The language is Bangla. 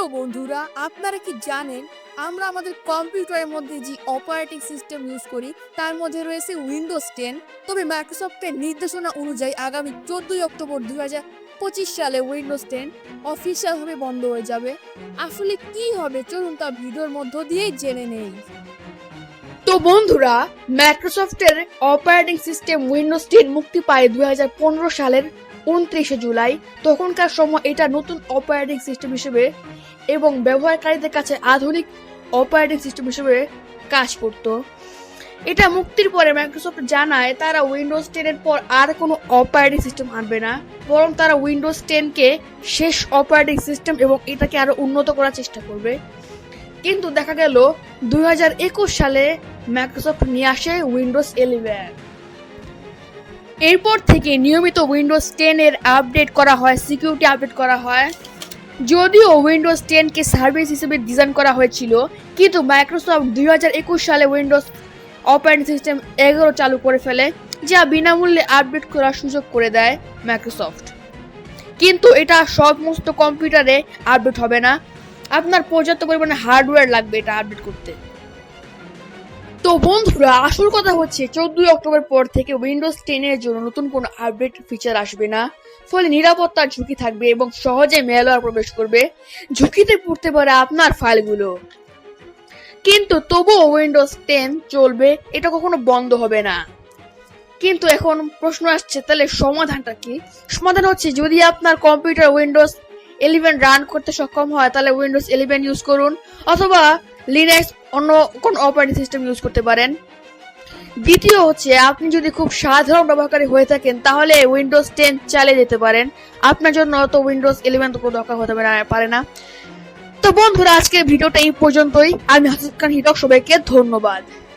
হ্যালো বন্ধুরা, আপনারা কি জানেন, আমরা আমাদের কম্পিউটারের মধ্যে যে অপারেটিং সিস্টেম ইউজ করি, তার মধ্যে রয়েছে উইন্ডোজ টেন। তবে মাইক্রোসফটের নির্দেশনা অনুযায়ী আগামী চোদ্দই অক্টোবর দুই হাজার পঁচিশ সালে উইন্ডোজ টেন অফিসিয়ালভাবে বন্ধ হয়ে যাবে। আসলে কি হবে চলুন তা ভিডিওর মধ্য দিয়েই জেনে নেই। তো বন্ধুরা মাইক্রোসফটের অপারেটিং সিস্টেম উইন্ডোজ টেন মুক্তি পায় দুই হাজার পনেরো সালের উনত্রিশে জুলাই। তখনকার সময় এটা নতুন অপারেটিং সিস্টেম হিসেবে এবং ব্যবহারকারীদের কাছে আধুনিক অপারেটিং সিস্টেম হিসেবে কাজ করত। এটা মুক্তির পরে মাইক্রোসফট জানায় তারা উইন্ডোজ টেনের পর আর কোনো অপারেটিং সিস্টেম আনবে না, বরং তারা উইন্ডোজ টেনকে শেষ অপারেটিং সিস্টেম এবং এটাকে আরও উন্নত করার চেষ্টা করবে। কিন্তু দেখা গেল দুই হাজার একুশ সালে মাইক্রোসফট নিয়ে আসে উইন্ডোজ ইলেভেন এরপর থেকে নিয়মিত উইন্ডোজ টেন এর আপডেট করা হয় সিকিউরিটি আপডেট করা হয়। যদিও উইন্ডোজ টেনকে সার্ভিস হিসেবে ডিজাইন করা হয়েছিল, কিন্তু মাইক্রোসফট দুই হাজার একুশ সালে উইন্ডোজ অপারেটিং সিস্টেম এগারো চালু করে ফেলে, যা বিনামূল্যে আপডেট করার সুযোগ করে দেয় মাইক্রোসফট কিন্তু এটা সমস্ত কম্পিউটারে আপডেট হবে না। আপনার পর্যাপ্ত পরিমাণে হার্ডওয়্যার লাগবে এটা আপডেট করতে। তো বন্ধুরা, আসল কথা হচ্ছে চোদ্দই অক্টোবর পর থেকে উইন্ডোজ টেন এর জন্য নতুন কোনো আপডেট ফিচার আসবে না। ফলে নিরাপত্তার ঝুঁকি থাকবে এবং সহজে মেলওয়্যার প্রবেশ করবে। ঝুঁকিতে পড়তে পারে আপনার ফাইলগুলো। কিন্তু তবুও উইন্ডোজ টেন চলবে, এটা কখনো বন্ধ হবে না। কিন্তু এখন প্রশ্ন আসছে, তাহলে সমাধানটা কি? সমাধান হচ্ছে, যদি আপনার কম্পিউটার উইন্ডোজ ইলেভেন রান করতে সক্ষম হয়, তাহলে উইন্ডোজ ইলেভেন ইউজ করুন। অথবা লিনাক্স অন্য কোন অপারেটিং সিস্টেম ইউজ করতে পারেন। দ্বিতীয় হচ্ছে, আপনি যদি খুব সাধারণ ব্যবহারকারী হয়ে থাকেন, তাহলে উইন্ডোজ টেন চালিয়ে যেতে পারেন। আপনার জন্য তো উইন্ডোজ ইলেভেন কোনো দরকার হতে পারে না তো বন্ধুরা, আজকের ভিডিওটা এই পর্যন্তই। আমি হাসিফ খান হিটক সবাইকে ধন্যবাদ।